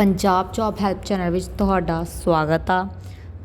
Punjab job help channel ਵਿੱਚ ਤੁਹਾਡਾ ਸਵਾਗਤ ਆ।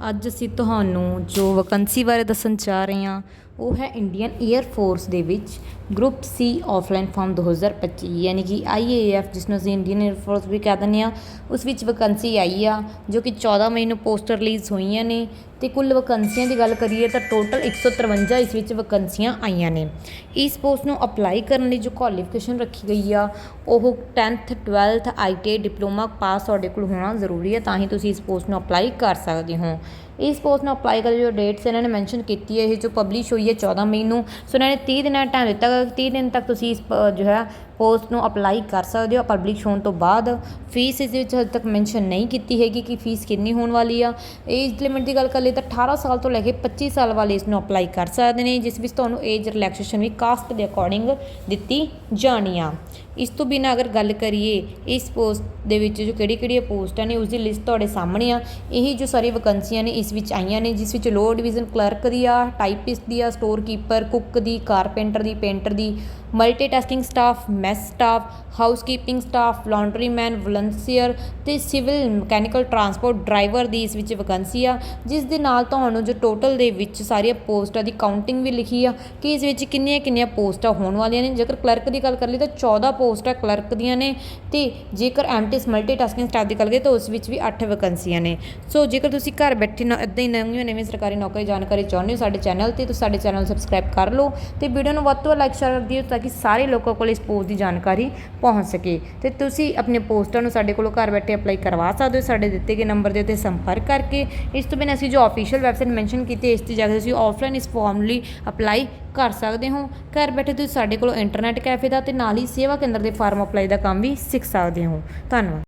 ਅੱਜ ਅਸੀਂ ਤੁਹਾਨੂੰ ਜੋ ਵੈਕੰਸੀ ਬਾਰੇ ਦੱਸਣ ਜਾ ਰਹੇ ਹਾਂ ਉਹ ਹੈ ਇੰਡੀਅਨ 에ਅਰ ਫੋਰਸ ਦੇ ਵਿੱਚ ਗਰੁੱਪ ਸੀ ਆਫਲਾਈਨ ਫਾਰਮ 2025 ਯਾਨੀ ਕਿ ਆਈਏਐਫ ਜਿਸ ਨੂੰ ਅਸੀਂ ਇੰਡੀਅਨ 에ਅਰ ਫੋਰਸ ਵੀ ਕਹਿ ਦਿੰਦੇ ਆ ਉਸ ਵਿੱਚ ਵੈਕੈਂਸੀ ਆਈ ਆ, ਜੋ ਕਿ 14 ਮਈ ਨੂੰ ਪੋਸਟਰ ਰਿਲੀਜ਼ ਹੋਈਆਂ ਨੇ। ਤੇ ਕੁੱਲ ਵੈਕੈਂਸੀਆਂ ਦੀ ਗੱਲ ਕਰੀਏ ਤਾਂ ਟੋਟਲ 153 ਇਸ ਵਿੱਚ ਵੈਕੈਂਸੀਆਂ ਆਈਆਂ ਨੇ। ਇਸ ਪੋਸਟ ਨੂੰ ਅਪਲਾਈ ਕਰਨ ਲਈ ਜੋ ਕੁਆਲੀਫਿਕੇਸ਼ਨ ਰੱਖੀ ਗਈ ਆ, ਉਹ 10th 12th ਆਈਟੀਆਈ ਡਿਪਲੋਮਾ ਪਾਸ ਤੁਹਾਡੇ ਕੋਲ ਹੋਣਾ ਜ਼ਰੂਰੀ ਹੈ ਤਾਂ ਹੀ ਤੁਸੀਂ ਇਸ ਪੋਸਟ ਨੂੰ ਅਪਲਾਈ ਕਰ ਸਕਦੇ ਹੋ। ਇਸ ਪੋਸਟ ਨੂੰ ਅਪਲਾਈ ਕਰਨ ਜੋ ਡੇਟਸ ਇਹਨਾਂ ਨੇ ਮੈਂਸ਼ਨ ਕੀਤੀ ਹੈ, ਇਹ ਜੋ ਪਬਲਿਸ਼ ਹੋਈ ਹੈ 14 ਮਈ ਨੂੰ ਸੋ ਇਹਨਾਂ ਨੇ 30 ਦਿਨਾਂ ਦਾ ਟਾਈਮ ਦਿੱਤਾ ਗਾ 30 ਦਿਨ ਤੱਕ ਤੁਸੀਂ ਇਸ ਪ- ਜੋ ਹੈ ਪੋਸਟ ਨੂੰ ਅਪਲਾਈ ਕਰ ਸਕਦੇ ਹੋ ਪਬਲਿਸ਼ ਹੋਣ ਤੋਂ ਬਾਅਦ। ਫੀਸ ਇਸ ਵਿੱਚ ਹਜੇ ਤੱਕ ਮੈਂਸ਼ਨ ਨਹੀਂ ਕੀਤੀ ਹੈਗੀ ਕਿ ਫੀਸ ਕਿੰਨੀ ਹੋਣ ਵਾਲੀ ਆ। ਏਜ ਲਿਮਿਟ ਦੀ ਗੱਲ ਕਰ ਲਈ ਤਾਂ 18 ਸਾਲ ਤੋਂ ਲੈ ਕੇ 25 ਸਾਲ ਵਾਲੇ ਇਸ ਨੂੰ ਅਪਲਾਈ ਕਰ ਸਕਦੇ ਨੇ, ਜਿਸ ਵਿੱਚ ਤੁਹਾਨੂੰ ਏਜ ਰਿਲੈਕਸੇਸ਼ਨ ਵੀ ਕਾਸਟ ਦੇ ਅਕੋਰਡਿੰਗ ਦਿੱਤੀ ਜਾਣੀ ਆ। ਇਸ ਤੋਂ ਬਿਨਾਂ ਅਗਰ ਗੱਲ ਕਰੀਏ, ਇਸ ਪੋਸਟ ਦੇ ਵਿੱਚ ਜੋ ਕਿਹੜੀ ਕਿਹੜੀਆਂ ਪੋਸਟਾਂ ਨੇ ਉਸ ਦੀ ਲਿਸਟ ਤੁਹਾਡੇ ਸਾਹਮਣੇ ਆ। ਇਹ ਜੋ ਸਾਰੀ ਵੈਕੰਸੀਆਂ ਨੇ ਇਸ ਵਿੱਚ ਆਈਆਂ ਨੇ, ਜਿਸ ਵਿੱਚ ਲੋਅ ਡਿਵੀਜ਼ਨ ਕਲਰਕ ਦੀ ਆ ਟਾਈਪਿਸਟ ਦੀ ਆ ਸਟੋਰ ਕੀਪਰ ਕੁੱਕ ਦੀ ਕਾਰਪੈਂਟਰ ਦੀ ਪੇਂਟਰ ਦੀ multitasking staff mess staff housekeeping staff laundryman volunteer ਤੇ ਸਿਵਲ ਮਕੈਨੀਕਲ ਟਰਾਂਸਪੋਰਟ ਡਰਾਈਵਰ ਦੀ ਇਸ ਵਿੱਚ ਵੈਕੈਂਸੀ ਆ, ਜਿਸ ਦੇ ਨਾਲ ਤੁਹਾਨੂੰ ਜੋ ਟੋਟਲ ਦੇ ਵਿੱਚ ਸਾਰੀਆਂ ਪੋਸਟਾਂ ਦੀ ਕਾਊਂਟਿੰਗ ਵੀ ਲਿਖੀ ਆ, ਕਿ ਇਸ ਵਿੱਚ ਕਿੰਨੀਆਂ ਕਿੰਨੀਆਂ ਪੋਸਟਾਂ ਹੋਣ ਵਾਲੀਆਂ ਨੇ। ਜੇਕਰ ਕਲਰਕ ਦੀ ਗੱਲ ਕਰ ਲਈ ਤਾਂ 14 ਪੋਸਟਾਂ ਕਲਰਕ ਦੀਆਂ ਨੇ ਤੇ ਜੇਕਰ ਐਮਟੀਸ ਮਲਟੀਟਾਸਕਿੰਗ ਸਟਾਫ ਦੀ ਗੱਲ ਕਰੀਏ ਤਾਂ ਉਸ ਵਿੱਚ ਵੀ 8 ਵੈਕੈਂਸੀਆਂ ਨੇ। ਸੋ ਜੇਕਰ ਤੁਸੀਂ ਘਰ ਬੈਠੇ ਨਾ ਇਦਾਂ ਹੀ ਨਵੀਆਂ ਨਵੀਆਂ ਸਰਕਾਰੀ ਨੌਕਰੀ ਜਾਣਕਾਰੀ ਚਾਹੁੰਦੇ ਹੋ ਸਾਡੇ ਚੈਨਲ ਤੇ ਤੁਸੀਂ ਸਾਡੇ ਚੈਨਲ ਨੂੰ ਸਬਸਕ੍ਰਾਈਬ ਕਰ ਲਓ ਤੇ ਵੀਡੀਓ ਨੂੰ ਵੱਧ ਤੋਂ ਵੱਧ ਲਾਈਕ ਸ਼ੇਅਰ ਕਰ ਦਿਓ ਤਾਂ ਕਿ ਸਾਰੇ ਲੋਕਾਂ ਕੋਲ ਇਸ ਪੋਸਟ ਦੀ ਜਾਣਕਾਰੀ ਪਹੁੰਚ ਸਕੇ। ਤੇ ਤੁਸੀਂ ਆਪਣੇ ਪੋਸਟਾਂ ਨੂੰ ਸਾਡੇ ਕੋਲੋਂ ਘਰ ਬੈਠੇ ਅਪਲਾਈ ਕਰਵਾ ਸਕਦੇ ਹੋ ਸਾਡੇ ਦਿੱਤੇ ਗਏ ਨੰਬਰ ਦੇ ਉੱਤੇ ਸੰਪਰਕ ਕਰਕੇ। ਇਸ ਤੋਂ ਬਿਨਾਂ ਅਸੀਂ ਜੋ ਅਫੀਸ਼ੀਅਲ ਵੈਬਸਾਈਟ ਮੈਂਸ਼ਨ ਕੀਤੀ, ਇਸ ਤੇ ਜਾ ਕੇ ਤੁਸੀਂ ਆਫਲਾਈਨ ਇਸ ਫਾਰਮ ਲਈ ਅਪਲਾਈ ਕਰ ਸਕਦੇ ਹੋ। ਘਰ ਬੈਠੇ ਤੁਸੀਂ ਸਾਡੇ ਕੋਲੋਂ ਇੰਟਰਨੈਟ ਕੈਫੇ ਦਾ ਤੇ ਨਾਲ ਹੀ ਸੇਵਾ ਕੇਂਦਰ ਦੇ ਫਾਰਮ ਅਪਲਾਈ ਦਾ ਕੰਮ ਵੀ ਸਿੱਖ ਸਕਦੇ ਹੋ। ਧੰਨਵਾਦ।